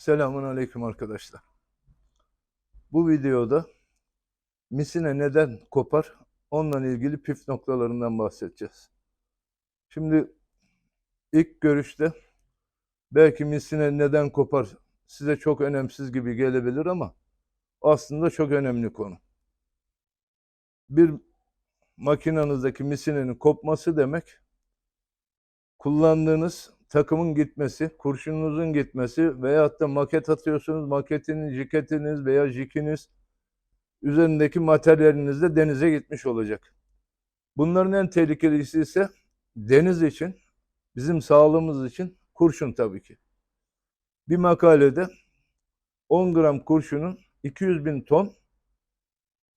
Selamun Aleyküm arkadaşlar. Bu videoda misine neden kopar? Onunla ilgili püf noktalarından bahsedeceğiz. Şimdi ilk görüşte belki misine neden kopar size çok önemsiz gibi gelebilir ama aslında çok önemli konu. Bir makinanızdaki misinenin kopması demek kullandığınız takımın gitmesi, kurşununuzun gitmesi veyahut da maket atıyorsunuz, maketiniz, jiketiniz veya jikiniz üzerindeki materyaliniz de denize gitmiş olacak. Bunların en tehlikelisi ise deniz için, bizim sağlığımız için kurşun tabii ki. Bir makalede 10 gram kurşunun 200 bin ton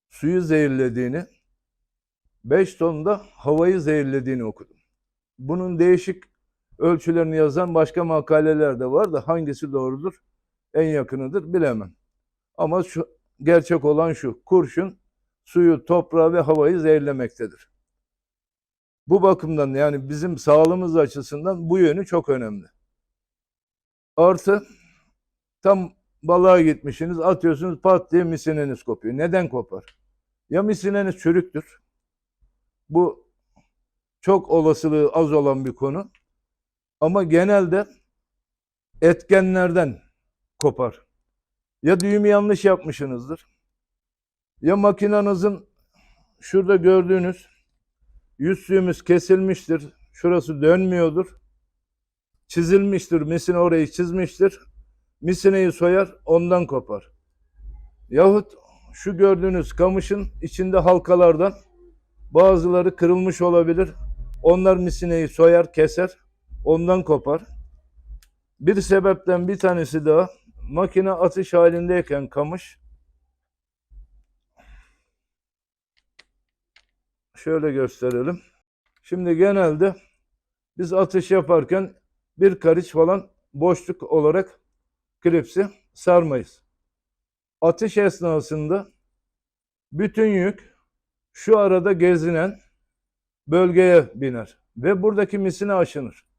suyu zehirlediğini, 5 ton da havayı zehirlediğini okudum. Bunun değişik ölçülerini yazan başka makaleler de var da hangisi doğrudur, en yakınıdır bilemem. Ama şu gerçek olan şu, kurşun suyu, toprağı ve havayı zehirlemektedir. Bu bakımdan yani bizim sağlığımız açısından bu yönü çok önemli. Artı tam balığa gitmişsiniz, atıyorsunuz pat diye misineniz kopuyor. Neden kopar? Ya misineniz çürüktür. Bu çok olasılığı az olan bir konu. Ama genelde etkenlerden kopar. Ya düğümü yanlış yapmışsınızdır. Ya makinanızın şurada gördüğünüz yüz düğümüz kesilmiştir. Şurası dönmüyordur. Çizilmiştir. Misine orayı çizmiştir. Misineyi soyar ondan kopar. Yahut şu gördüğünüz kamışın içinde halkalardan bazıları kırılmış olabilir. Onlar misineyi soyar, keser. Ondan kopar. Bir sebepten bir tanesi daha makine atış halindeyken kamış şöyle gösterelim. Şimdi genelde biz atış yaparken bir karış falan boşluk olarak klipsi sarmayız. Atış esnasında bütün yük şu arada gezinen bölgeye biner ve buradaki misine aşınır.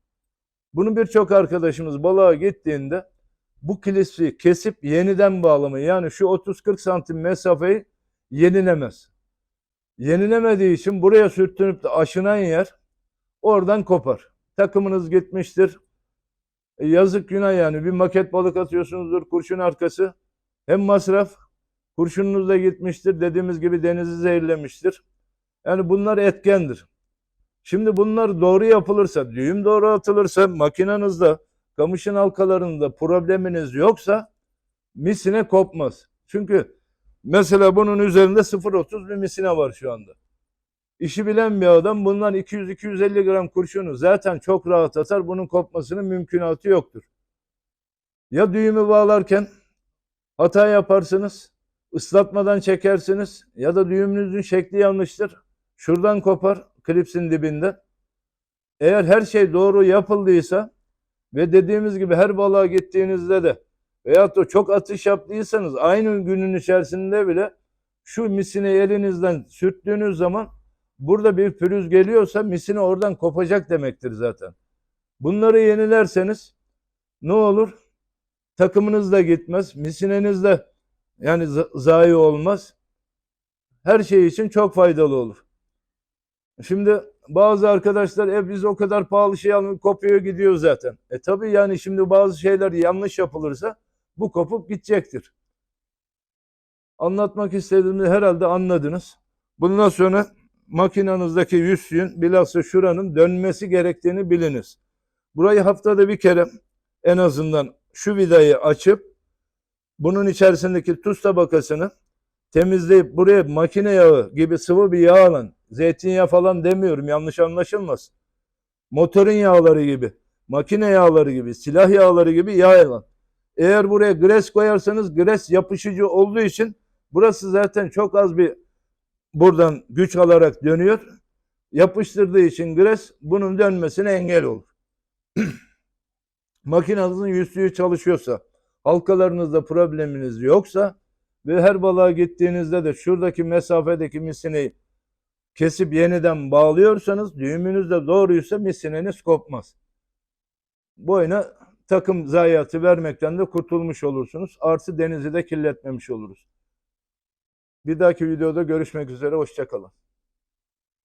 Bunu birçok arkadaşımız balığa gittiğinde bu klipsi kesip yeniden bağlamayı yani şu 30-40 santim mesafeyi yenilemez. Yenilemediği için buraya sürtünüp de aşınan yer oradan kopar. Takımınız gitmiştir. E, yazık günah yani bir maket balık atıyorsunuzdur kurşun arkası. Hem masraf kurşununuz da gitmiştir. Dediğimiz gibi denizi zehirlemiştir. Yani bunlar etkendir. Şimdi bunlar doğru yapılırsa, düğüm doğru atılırsa, makinenizde, kamışın halkalarında probleminiz yoksa misine kopmaz. Çünkü mesela bunun üzerinde 0.30 bir misine var şu anda. İşi bilen bir adam bundan 200-250 gram kurşunu zaten çok rahat atar. Bunun kopmasının mümkünatı yoktur. Ya düğümü bağlarken hata yaparsınız, ıslatmadan çekersiniz ya da düğümünüzün şekli yanlıştır. Şuradan kopar klipsin dibinde. Eğer her şey doğru yapıldıysa ve dediğimiz gibi her balığa gittiğinizde de veyahut da çok atış yaptıysanız aynı günün içerisinde bile şu misine elinizden sürttüğünüz zaman burada bir pürüz geliyorsa misine oradan kopacak demektir zaten. Bunları yenilerseniz ne olur? Takımınız da gitmez, misineniz de yani zayi olmaz. Her şey için çok faydalı olur. Şimdi bazı arkadaşlar e biz o kadar pahalı şey alın kopuyor gidiyor zaten. E tabi yani şimdi bazı şeyler yanlış yapılırsa bu kopup gidecektir. Anlatmak istediğimi herhalde anladınız. Bundan sonra makinanızdaki yüzüğün bilhassa şuranın dönmesi gerektiğini biliniz. Burayı haftada bir kere en azından şu vidayı açıp bunun içerisindeki tuz tabakasını temizleyip buraya makine yağı gibi sıvı bir yağ alın. Zeytinyağı falan demiyorum yanlış anlaşılmasın. Motorun yağları gibi, makine yağları gibi, silah yağları gibi yağ alın. Eğer buraya gres koyarsanız gres yapışıcı olduğu için burası zaten çok az bir buradan güç alarak dönüyor. Yapıştırdığı için gres bunun dönmesine engel olur. Makinenizin yüzüğü çalışıyorsa, halkalarınızda probleminiz yoksa ve her balığa gittiğinizde de şuradaki mesafedeki misineyi kesip yeniden bağlıyorsanız düğümünüz de doğruysa misineniz kopmaz. Boyuna takım zayiatı vermekten de kurtulmuş olursunuz. Artı denizi de kirletmemiş oluruz. Bir dahaki videoda görüşmek üzere. Hoşçakalın.